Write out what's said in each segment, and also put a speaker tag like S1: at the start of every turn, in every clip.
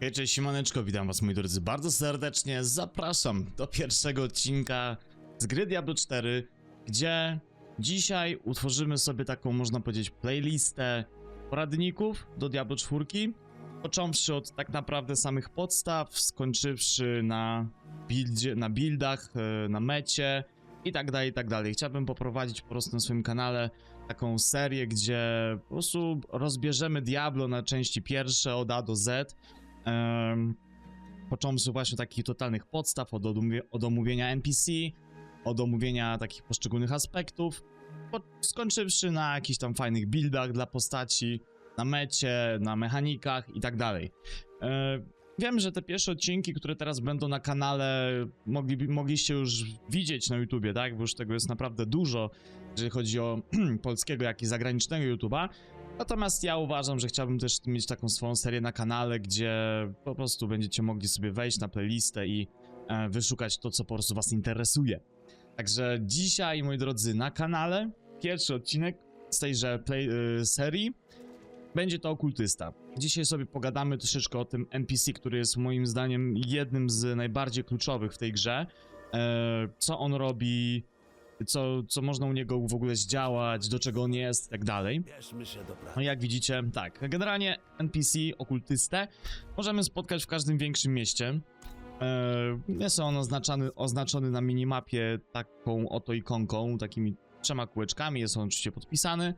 S1: Hej, cześć, siemaneczko, witam was moi drodzy bardzo serdecznie, zapraszam do pierwszego odcinka z gry Diablo 4, gdzie dzisiaj utworzymy sobie taką, można powiedzieć, playlistę poradników do Diablo 4, począwszy od tak naprawdę samych podstaw, skończywszy na, buildzie, na buildach, e, na mecie i tak dalej, i tak dalej. Chciałbym poprowadzić po prostu na swoim kanale taką serię, gdzie po prostu rozbierzemy Diablo na części pierwsze od A do Z, począwszy właśnie takich totalnych podstaw, od, odmówie- od omówienia NPC, od omówienia takich poszczególnych aspektów, po, skończywszy na jakichś tam fajnych buildach dla postaci, na mecie, na mechanikach i tak dalej. Wiem, że te pierwsze odcinki, które teraz będą na kanale, mogli, mogliście już widzieć na YouTubie, tak? Bo już tego jest naprawdę dużo, jeżeli chodzi o polskiego, jak i zagranicznego YouTuba. Natomiast ja uważam, że chciałbym też mieć taką swoją serię na kanale, gdzie po prostu będziecie mogli sobie wejść na playlistę i e, wyszukać to, co po prostu was interesuje. Także dzisiaj, moi drodzy, na kanale pierwszy odcinek z tejże play, y, serii będzie to okultysta. Dzisiaj sobie pogadamy troszeczkę o tym NPC, który jest moim zdaniem jednym z najbardziej kluczowych w tej grze. E, co on robi, co, co można u niego w ogóle zdziałać, do czego on jest i tak dalej. No jak widzicie, tak, generalnie NPC, okultystę możemy spotkać w każdym większym mieście. E, Jest on oznaczony, oznaczony na minimapie taką oto ikonką, takimi trzema kółeczkami, jest on oczywiście podpisany.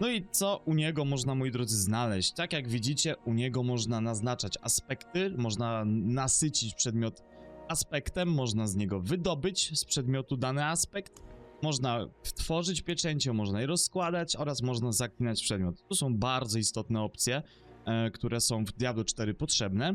S1: No i co u niego można, moi drodzy, znaleźć? Tak jak widzicie, u niego można naznaczać aspekty, można nasycić przedmiot aspektem, można z niego wydobyć z przedmiotu dany aspekt, można tworzyć pieczęcie, można je rozkładać oraz można zaklinać przedmiot. To są bardzo istotne opcje, e, które są w Diablo 4 potrzebne.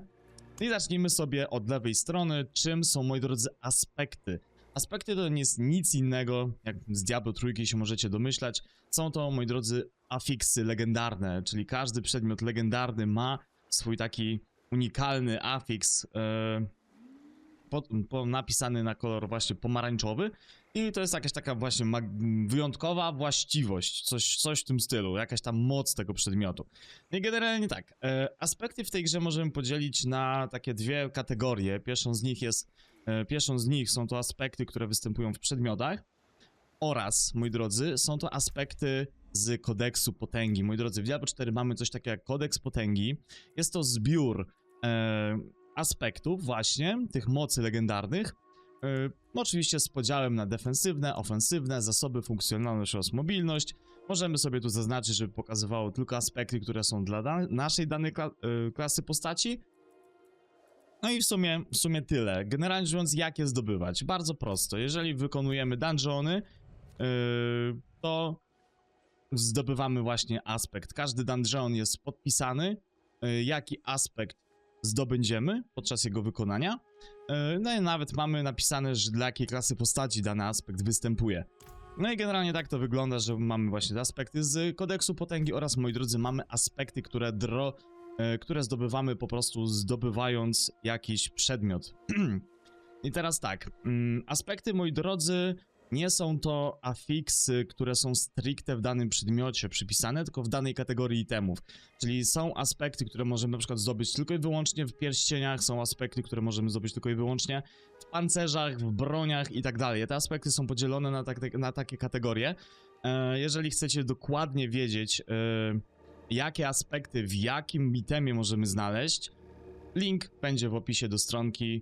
S1: I zacznijmy sobie od lewej strony, czym są, moi drodzy, aspekty. Aspekty to nie jest nic innego, jak z Diablo trójki się możecie domyślać. Są to, moi drodzy, afiksy legendarne, czyli każdy przedmiot legendarny ma swój taki unikalny afiks, e, po, po, napisany na kolor właśnie pomarańczowy i to jest jakaś taka właśnie wyjątkowa właściwość, coś, coś w tym stylu, jakaś tam moc tego przedmiotu. I generalnie tak, e, aspekty w tej grze możemy podzielić na takie dwie kategorie. Pierwszą z nich jest, e, pierwszą z nich są to aspekty, które występują w przedmiotach oraz, moi drodzy, są to aspekty z kodeksu potęgi. Moi drodzy, w Diablo 4 mamy coś takiego jak kodeks potęgi. Jest to zbiór e, aspektów właśnie, tych mocy legendarnych, no oczywiście z podziałem na defensywne, ofensywne, zasoby, funkcjonalność oraz mobilność. Możemy sobie tu zaznaczyć, żeby pokazywało tylko aspekty, które są dla da naszej danej kla e, klasy postaci. No i w sumie, w sumie tyle. Generalnie rzecz biorąc, jak je zdobywać? Bardzo prosto. Jeżeli wykonujemy dungeony, yy, to zdobywamy właśnie aspekt. Każdy dungeon jest podpisany, yy, jaki aspekt zdobędziemy podczas jego wykonania. Yy, no i nawet mamy napisane, że dla jakiej klasy postaci dany aspekt występuje. No i generalnie tak to wygląda, że mamy właśnie aspekty z kodeksu potęgi oraz, moi drodzy, mamy aspekty, które dro e, które zdobywamy po prostu zdobywając jakiś przedmiot. I teraz tak, mm, aspekty, moi drodzy, nie są to afiksy, które są stricte w danym przedmiocie przypisane, tylko w danej kategorii itemów. Czyli są aspekty, które możemy na przykład zdobyć tylko i wyłącznie w pierścieniach, są aspekty, które możemy zdobyć tylko i wyłącznie w pancerzach, w broniach i tak dalej. Te aspekty są podzielone na, tak, na takie kategorie. E, jeżeli chcecie dokładnie wiedzieć, e, jakie aspekty w jakim itemie możemy znaleźć. Link będzie w opisie do stronki,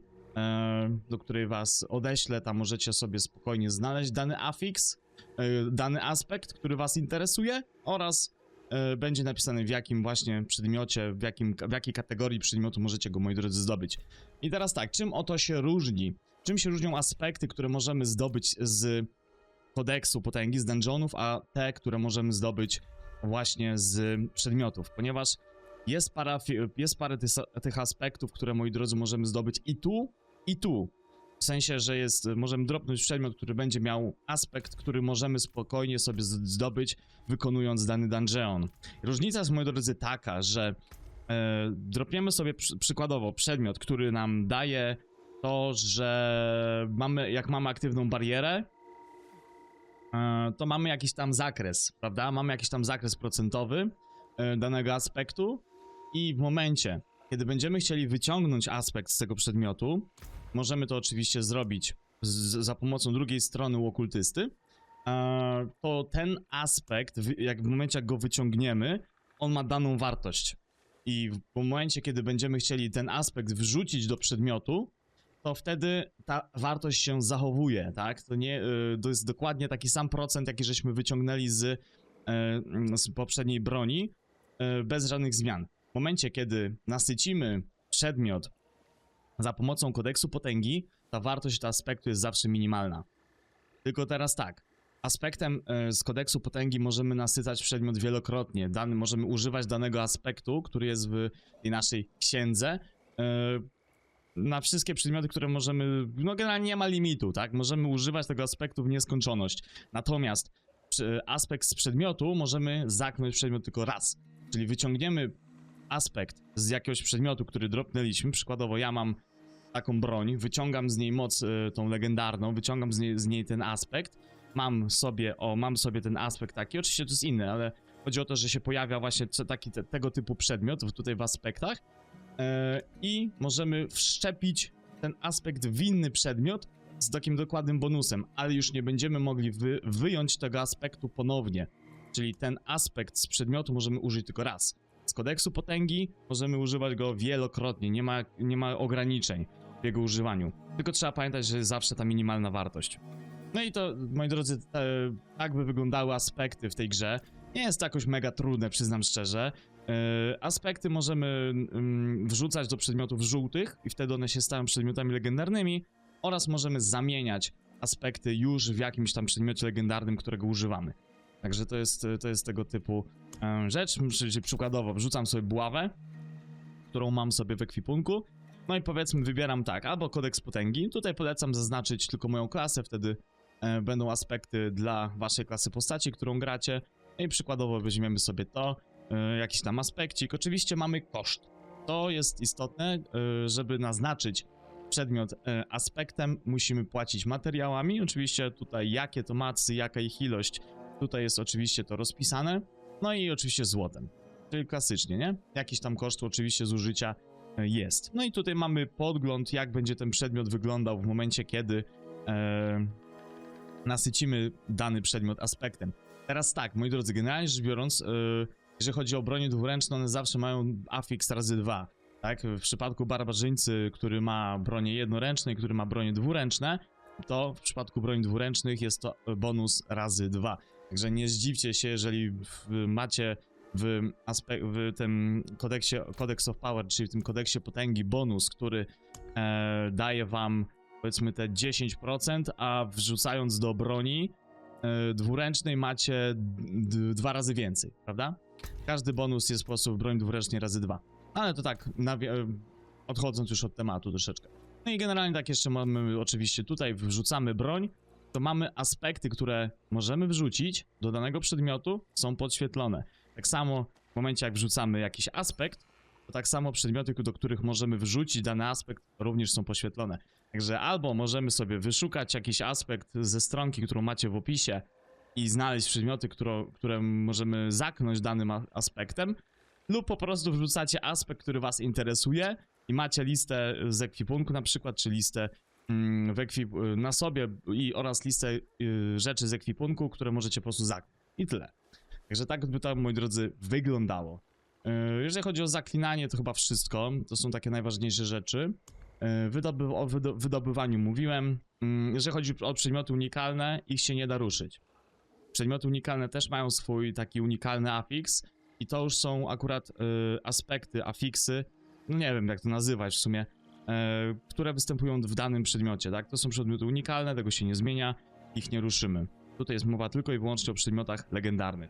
S1: do której was odeślę. Tam możecie sobie spokojnie znaleźć dany afiks, e, dany aspekt, który was interesuje oraz e, będzie napisane w jakim właśnie przedmiocie, w, jakim, w jakiej kategorii przedmiotu możecie go, moi drodzy, zdobyć. I teraz tak, czym oto się różni? Czym się różnią aspekty, które możemy zdobyć z kodeksu potęgi, z dungeonów, a te, które możemy zdobyć właśnie z przedmiotów, ponieważ jest, para, jest parę tych aspektów, które, moi drodzy, możemy zdobyć i tu, i tu. W sensie, że jest, możemy dropnąć przedmiot, który będzie miał aspekt, który możemy spokojnie sobie zdobyć, wykonując dany dungeon. Różnica jest, moi drodzy, taka, że e, dropniemy sobie przy, przykładowo przedmiot, który nam daje to, że mamy, jak mamy aktywną barierę, e, to mamy jakiś tam zakres, prawda? Mamy jakiś tam zakres procentowy e, danego aspektu i w momencie, kiedy będziemy chcieli wyciągnąć aspekt z tego przedmiotu, możemy to oczywiście zrobić z, za pomocą drugiej strony u okultysty, e, to ten aspekt, jak w momencie jak go wyciągniemy, on ma daną wartość. I w momencie, kiedy będziemy chcieli ten aspekt wrzucić do przedmiotu, to wtedy ta wartość się zachowuje, tak? To nie, y, to jest dokładnie taki sam procent, jaki żeśmy wyciągnęli z, y, z poprzedniej broni, bez żadnych zmian. W momencie, kiedy nasycimy przedmiot za pomocą kodeksu potęgi, ta wartość tego aspektu jest zawsze minimalna. Tylko teraz tak. Aspektem e, z kodeksu potęgi możemy nasycać przedmiot wielokrotnie. Dany, możemy używać danego aspektu, który jest w tej naszej księdze. e, Na wszystkie przedmioty, które możemy. No, generalnie nie ma limitu, tak? Możemy używać tego aspektu w nieskończoność. Natomiast aspekt z przedmiotu możemy zaknąć przedmiot tylko raz. Czyli wyciągniemy aspekt z jakiegoś przedmiotu, który dropnęliśmy. Przykładowo, ja mam taką broń, wyciągam z niej moc y, tą legendarną, wyciągam z niej, z niej ten aspekt, mam sobie, o, mam sobie ten aspekt taki, oczywiście to jest inny, ale chodzi o to, że się pojawia właśnie taki te, tego typu przedmiot w- tutaj w aspektach e, i możemy wszczepić ten aspekt w inny przedmiot z takim dokładnym bonusem, ale już nie będziemy mogli wy, wyjąć tego aspektu ponownie, czyli ten aspekt z przedmiotu możemy użyć tylko raz. Z kodeksu potęgi możemy używać go wielokrotnie, nie ma, nie ma ograniczeń w jego używaniu. Tylko trzeba pamiętać, że jest zawsze ta minimalna wartość. No i to, moi drodzy, te, tak by wyglądały aspekty w tej grze. Nie jest to jakoś mega trudne, przyznam szczerze. Yy, aspekty możemy ym, wrzucać do przedmiotów żółtych i wtedy one się stają przedmiotami legendarnymi oraz możemy zamieniać aspekty już w jakimś tam przedmiocie legendarnym, którego używamy. Także to jest, to jest tego typu rzecz. Przykładowo wrzucam sobie buławę, którą mam sobie w ekwipunku. No i powiedzmy wybieram tak, albo kodeks potęgi. Tutaj polecam zaznaczyć tylko moją klasę, wtedy e, będą aspekty dla waszej klasy postaci, którą gracie. No i przykładowo weźmiemy sobie to, e, jakiś tam aspekcik. Oczywiście mamy koszt. To jest istotne, e, żeby naznaczyć przedmiot aspektem, musimy płacić materiałami. Oczywiście tutaj jakie to macy, jaka ich ilość, tutaj jest oczywiście to rozpisane. No i oczywiście złotem. Czyli klasycznie, nie? Jakiś tam koszt oczywiście zużycia e, jest. No i tutaj mamy podgląd, jak będzie ten przedmiot wyglądał w momencie, kiedy e, nasycimy dany przedmiot aspektem. Teraz tak, moi drodzy, generalnie rzecz biorąc, e, jeżeli chodzi o bronie dwuręczne, one zawsze mają afix razy dwa. Tak? W przypadku barbarzyńcy, który ma bronie jednoręczne i który ma bronie dwuręczne, to w przypadku broni dwuręcznych jest to bonus razy dwa. Także nie zdziwcie się, jeżeli macie w, w tym kodeksie, Codex of Power, czyli w tym kodeksie potęgi bonus, który e, daje wam powiedzmy te 10%, a wrzucając do broni e, dwuręcznej macie dwa razy więcej, prawda? Każdy bonus jest po prostu w broni dwuręcznej razy dwa. Ale to tak, e, odchodząc już od tematu troszeczkę. No i generalnie tak jeszcze mamy oczywiście tutaj, wrzucamy broń, to mamy aspekty, które możemy wrzucić do danego przedmiotu, są podświetlone. Tak samo w momencie jak wrzucamy jakiś aspekt, to tak samo przedmioty, do których możemy wrzucić dany aspekt, również są poświetlone. Także albo możemy sobie wyszukać jakiś aspekt ze stronki, którą macie w opisie i znaleźć przedmioty, które, które możemy zaknąć danym aspektem, lub po prostu wrzucacie aspekt, który was interesuje i macie listę z ekwipunku na przykład, czy listę w ekwip- na sobie i oraz listę y, rzeczy z ekwipunku, które możecie po prostu zaknąć. I tyle. Także tak by to, moi drodzy, wyglądało. Y, Jeżeli chodzi o zaklinanie, to chyba wszystko. To są takie najważniejsze rzeczy. Y, Wydoby o wydo wydobywaniu mówiłem. Mm, Jeżeli chodzi o przedmioty unikalne, ich się nie da ruszyć. Przedmioty unikalne też mają swój taki unikalny afiks i to już są akurat y, aspekty, afiksy, no nie wiem jak to nazywać w sumie, które występują w danym przedmiocie, tak? To są przedmioty unikalne, tego się nie zmienia, ich nie ruszymy. Tutaj jest mowa tylko i wyłącznie o przedmiotach legendarnych.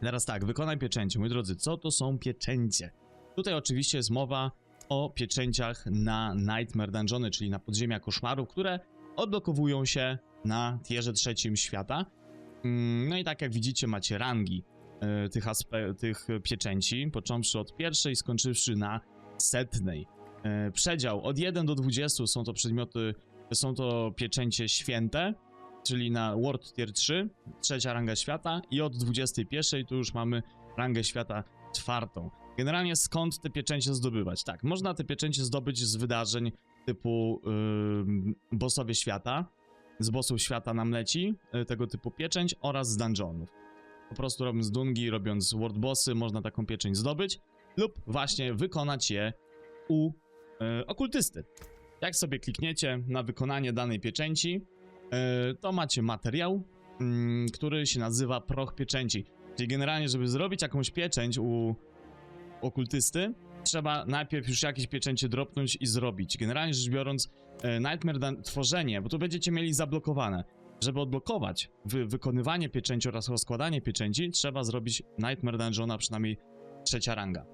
S1: Teraz tak, wykonaj pieczęcie. Moi drodzy, co to są pieczęcie? Tutaj oczywiście jest mowa o pieczęciach na Nightmare Dungeony, czyli na podziemia koszmarów, które odblokowują się na tierze trzecim świata. Mm, No i tak jak widzicie, macie rangi e, tych, tych pieczęci, począwszy od pierwszej, skończywszy na setnej. E, Przedział od 1 do 20 są to przedmioty, są to pieczęcie święte, czyli na World Tier 3, trzecia ranga świata i od 21 tu już mamy rangę świata czwartą. Generalnie skąd te pieczęcie zdobywać? Tak, można te pieczęcie zdobyć z wydarzeń typu yy, bossowie świata, z bossów świata nam leci yy, tego typu pieczęć oraz z dungeonów. Po prostu robiąc dungi, robiąc world bossy, można taką pieczęć zdobyć lub właśnie wykonać je u yy, okultysty. Jak sobie klikniecie na wykonanie danej pieczęci, yy, to macie materiał, mm, który się nazywa proch pieczęci. Czyli generalnie, żeby zrobić jakąś pieczęć u okultysty, trzeba najpierw już jakieś pieczęcie dropnąć i zrobić. Generalnie rzecz biorąc, e, Nightmare Dan tworzenie, bo tu będziecie mieli zablokowane. Żeby odblokować wy wykonywanie pieczęci oraz rozkładanie pieczęci, trzeba zrobić Nightmare Dungeona przynajmniej trzecia ranga.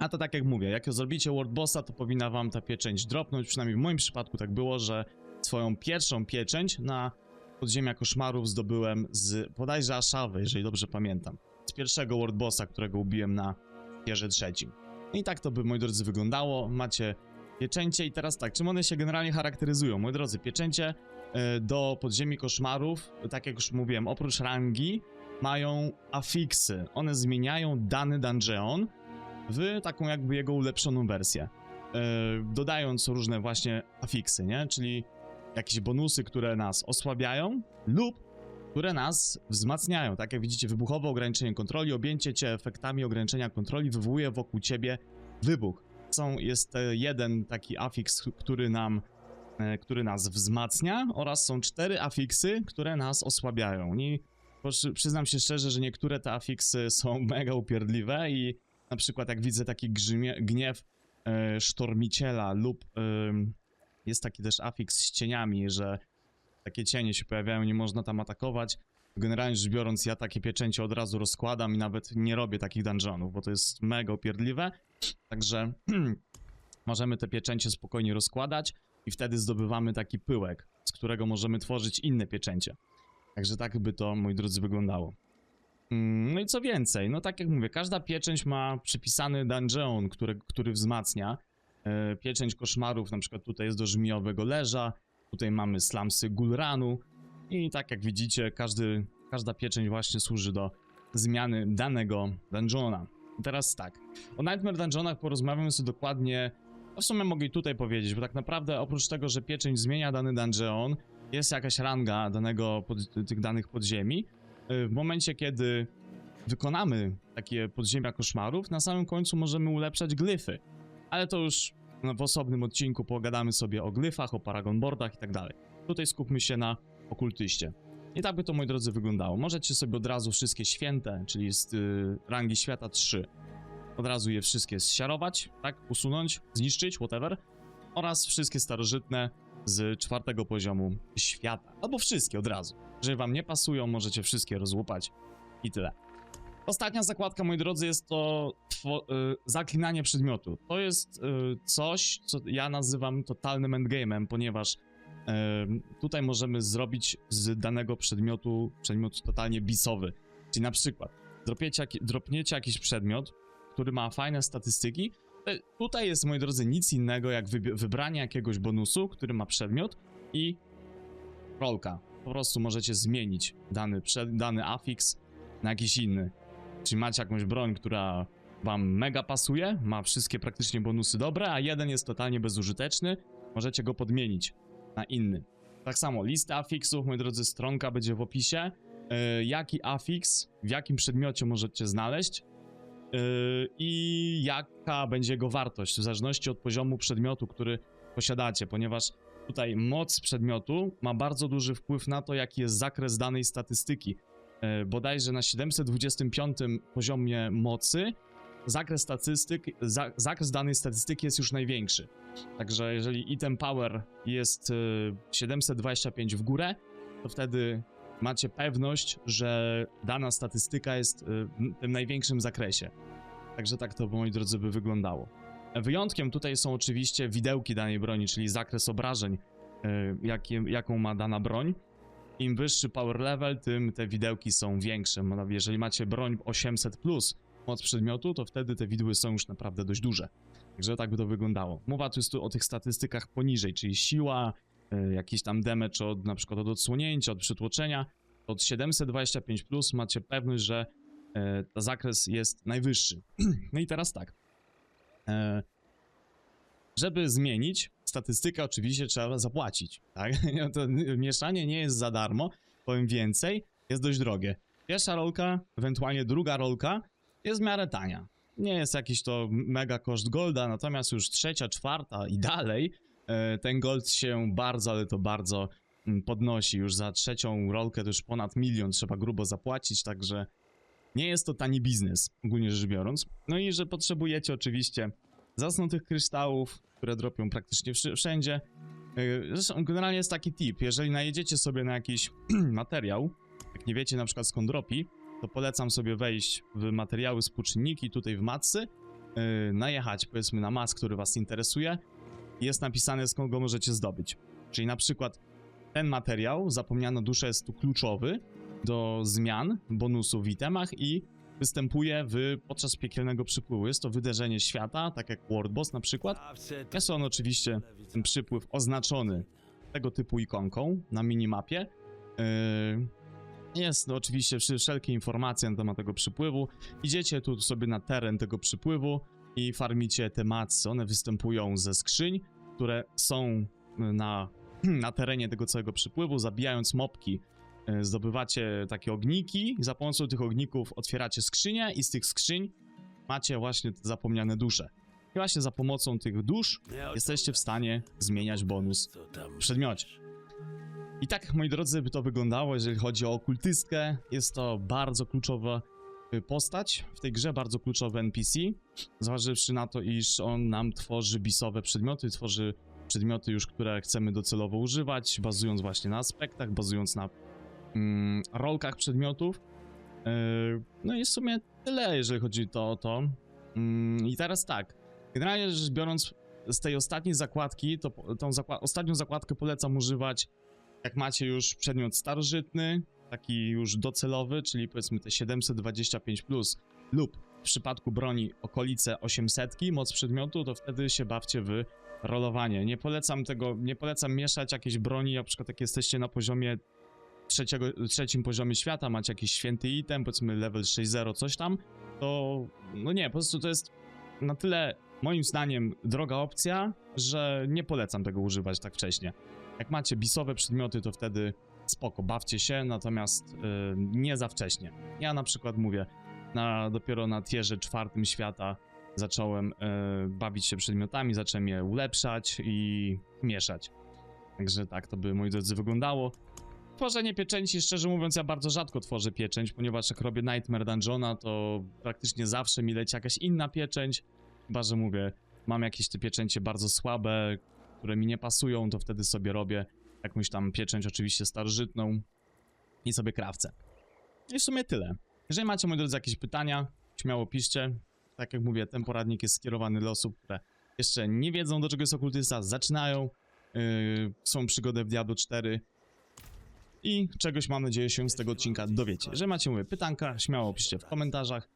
S1: A to tak jak mówię, jak zrobicie World Bossa, to powinna wam ta pieczęć dropnąć. Przynajmniej w moim przypadku tak było, że swoją pierwszą pieczęć na podziemia koszmarów zdobyłem z bodajże Ashawy, jeżeli dobrze pamiętam. Z pierwszego World Bossa, którego ubiłem na tierze trzecim. I tak to by, moi drodzy, wyglądało. Macie pieczęcie i teraz tak, czym one się generalnie charakteryzują? Moi drodzy, pieczęcie e, do podziemi koszmarów, tak jak już mówiłem, oprócz rangi mają afiksy. One zmieniają dany dungeon w taką jakby jego ulepszoną wersję. E, dodając różne właśnie afiksy, nie? Czyli jakieś bonusy, które nas osłabiają lub które nas wzmacniają. Tak jak widzicie, wybuchowe ograniczenie kontroli, objęcie cię efektami ograniczenia kontroli wywołuje wokół ciebie wybuch. Są, jest e, jeden taki afiks, który nam, e, który nas wzmacnia oraz są cztery afiksy, które nas osłabiają. I przy- przyznam się szczerze, że niektóre te afiksy są mega upierdliwe i na przykład jak widzę taki grzymie, gniew e, sztormiciela lub em, jest taki też afiks z cieniami, że takie cienie się pojawiają, nie można tam atakować. Generalnie rzecz biorąc, ja takie pieczęcie od razu rozkładam i nawet nie robię takich dungeonów, bo to jest mega upierdliwe. Także możemy te pieczęcie spokojnie rozkładać i wtedy zdobywamy taki pyłek, z którego możemy tworzyć inne pieczęcie. Także tak by to, moi drodzy, wyglądało. Mm, No i co więcej, no tak jak mówię, każda pieczęć ma przypisany dungeon, który, który wzmacnia. E, Pieczęć koszmarów, na przykład tutaj jest do żmijowego leża, tutaj mamy slamsy Gulranu i tak jak widzicie, każdy, każda pieczęć właśnie służy do zmiany danego dungeona. I teraz tak, o Nightmare Dungeonach porozmawiamy sobie dokładnie, no w sumie mogę i tutaj powiedzieć, bo tak naprawdę oprócz tego, że pieczęć zmienia dany dungeon, jest jakaś ranga danego pod, tych danych podziemi, w momencie kiedy wykonamy takie podziemia koszmarów, na samym końcu możemy ulepszać glyfy. Ale to już w osobnym odcinku pogadamy sobie o glyfach, o paragon boardach i tak dalej. Tutaj skupmy się na okultyście. I tak by to, moi drodzy, wyglądało. Możecie sobie od razu wszystkie święte, czyli z y, rangi świata 3, od razu je wszystkie zsiarować, tak? Usunąć, zniszczyć, whatever. Oraz wszystkie starożytne z czwartego poziomu świata. Albo wszystkie od razu. Jeżeli wam nie pasują, możecie wszystkie rozłupać i tyle. Ostatnia zakładka, moi drodzy, jest to y, zaklinanie przedmiotu. To jest y, coś, co ja nazywam totalnym endgame'em, ponieważ y, tutaj możemy zrobić z danego przedmiotu przedmiot totalnie bisowy. Czyli na przykład dropiecie, dropniecie jakiś przedmiot, który ma fajne statystyki. e, Tutaj jest, moi drodzy, nic innego jak wybranie jakiegoś bonusu, który ma przedmiot i rolka. Po prostu możecie zmienić dany, przed, dany afiks na jakiś inny. Czyli macie jakąś broń, która wam mega pasuje, ma wszystkie praktycznie bonusy dobre, a jeden jest totalnie bezużyteczny, możecie go podmienić na inny. Tak samo lista afiksów, moi drodzy, stronka będzie w opisie. Yy, jaki afiks, w jakim przedmiocie możecie znaleźć yy, i jaka będzie jego wartość, w zależności od poziomu przedmiotu, który posiadacie, ponieważ tutaj moc przedmiotu ma bardzo duży wpływ na to, jaki jest zakres danej statystyki. E, bodajże na 725 poziomie mocy zakres statystyk, za, zakres danej statystyki jest już największy. Także jeżeli item power jest e, 725 w górę, to wtedy macie pewność, że dana statystyka jest e, w tym największym zakresie. Także tak to, moi drodzy, by wyglądało. Wyjątkiem tutaj są oczywiście widełki danej broni, czyli zakres obrażeń, e, jaką ma dana broń im wyższy power level, tym te widełki są większe. Jeżeli macie broń 800 plus moc przedmiotu, to wtedy te widły są już naprawdę dość duże. Także tak by to wyglądało. Mowa tu jest tu o tych statystykach poniżej, czyli siła, y, jakiś tam damage od na przykład od odsłonięcia, od przytłoczenia. Od 725 plus macie pewność, że e, zakres jest najwyższy. No i teraz tak. E, żeby zmienić statystykę, oczywiście trzeba zapłacić, tak? No To mieszanie nie jest za darmo, powiem więcej, jest dość drogie. Pierwsza rolka, ewentualnie druga rolka jest w miarę tania. Nie jest jakiś to mega koszt golda, natomiast już trzecia, czwarta i dalej e, ten gold się bardzo, ale to bardzo mm, podnosi. Już za trzecią rolkę to już ponad milion trzeba grubo zapłacić, także nie jest to tani biznes, ogólnie rzecz biorąc. No i że potrzebujecie oczywiście zasnutych kryształów, które dropią praktycznie wszędzie. Yy, Zresztą generalnie jest taki tip, jeżeli najedziecie sobie na jakiś materiał, jak nie wiecie na przykład skąd dropi, to polecam sobie wejść w materiały współczynniki tutaj w matcy, yy, najechać powiedzmy na mas, który was interesuje jest napisane skąd go możecie zdobyć. Czyli na przykład ten materiał, zapomniano duszę, jest tu kluczowy do zmian bonusów w itemach i występuje w, podczas piekielnego przypływu. Jest to wydarzenie świata, tak jak World Boss na przykład. Jest on oczywiście, ten przypływ oznaczony tego typu ikonką na minimapie. Yy, Jest no, oczywiście wszelkie informacje na temat tego przypływu. Idziecie tu sobie na teren tego przypływu i farmicie te macy. One występują ze skrzyń, które są na, na terenie tego całego przypływu. Zabijając mopki, yy, zdobywacie takie ogniki. Za pomocą tych ogników otwieracie skrzynię i z tych skrzyń macie właśnie te zapomniane dusze. I właśnie za pomocą tych dusz jesteście w stanie zmieniać bonus w przedmiocie. I tak, moi drodzy, by to wyglądało, jeżeli chodzi o okultystkę. Jest to bardzo kluczowa y, postać w tej grze, bardzo kluczowy NPC. Zważywszy na to, iż on nam tworzy bisowe przedmioty, tworzy przedmioty już, które chcemy docelowo używać, bazując właśnie na aspektach, bazując na mm, rolkach przedmiotów. Yy, no i w sumie tyle, jeżeli chodzi to o to. Mm, I teraz tak, generalnie rzecz biorąc, z tej ostatniej zakładki, to tą zakła ostatnią zakładkę polecam używać, jak macie już przedmiot starożytny, taki już docelowy, czyli powiedzmy te 725 plus, lub w przypadku broni okolice 800, moc przedmiotu, to wtedy się bawcie w rolowanie. Nie polecam tego, nie polecam mieszać jakiejś broni, na przykład jak jesteście na poziomie trzeciego, trzecim poziomie świata, macie jakiś święty item, powiedzmy level 6.0, coś tam, to no nie, po prostu to jest na tyle moim zdaniem droga opcja, że nie polecam tego używać tak wcześnie. Jak macie bisowe przedmioty, to wtedy spoko, bawcie się, natomiast y, nie za wcześnie. Ja na przykład mówię, na, dopiero na tierze czwartym świata zacząłem y, bawić się przedmiotami, zacząłem je ulepszać i mieszać. Także tak to by, moi drodzy, wyglądało. Tworzenie pieczęci, szczerze mówiąc, ja bardzo rzadko tworzę pieczęć, ponieważ jak robię Nightmare Dungeona, to praktycznie zawsze mi leci jakaś inna pieczęć. Chyba, że mówię, mam jakieś te pieczęcie bardzo słabe, które mi nie pasują, to wtedy sobie robię jakąś tam pieczęć, oczywiście starożytną i sobie krawcę. I w sumie tyle. Jeżeli macie, moi drodzy, jakieś pytania, śmiało piszcie. Tak jak mówię, ten poradnik jest skierowany do osób, które jeszcze nie wiedzą, do czego jest okultysta, zaczynają yy, swoją przygodę w Diablo 4 i czegoś, mam nadzieję, się z tego odcinka dowiecie. Jeżeli macie, mówię, pytanka, śmiało piszcie w komentarzach.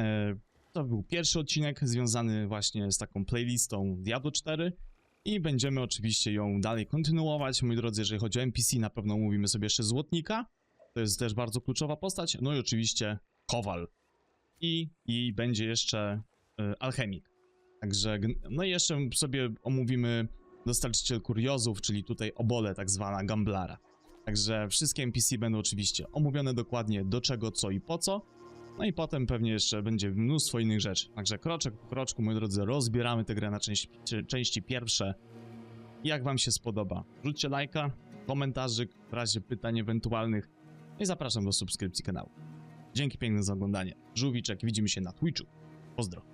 S1: E, to był pierwszy odcinek związany właśnie z taką playlistą Diablo 4 i będziemy oczywiście ją dalej kontynuować. Moi drodzy, jeżeli chodzi o NPC, na pewno mówimy sobie jeszcze Złotnika. To jest też bardzo kluczowa postać. No i oczywiście Kowal. I, i będzie jeszcze e, Alchemik. Także, no i jeszcze sobie omówimy Dostarczyciel Kuriozów, czyli tutaj obole tak zwana Gamblara. Także wszystkie NPC będą oczywiście omówione dokładnie do czego, co i po co. No i potem pewnie jeszcze będzie mnóstwo innych rzeczy. Także kroczek po kroczku, moi drodzy, rozbieramy tę grę na części, części pierwsze. Jak wam się spodoba? Rzućcie lajka, komentarzyk w razie pytań ewentualnych i zapraszam do subskrypcji kanału. Dzięki piękne za oglądanie. Żółwiczek, widzimy się na Twitchu. Pozdro.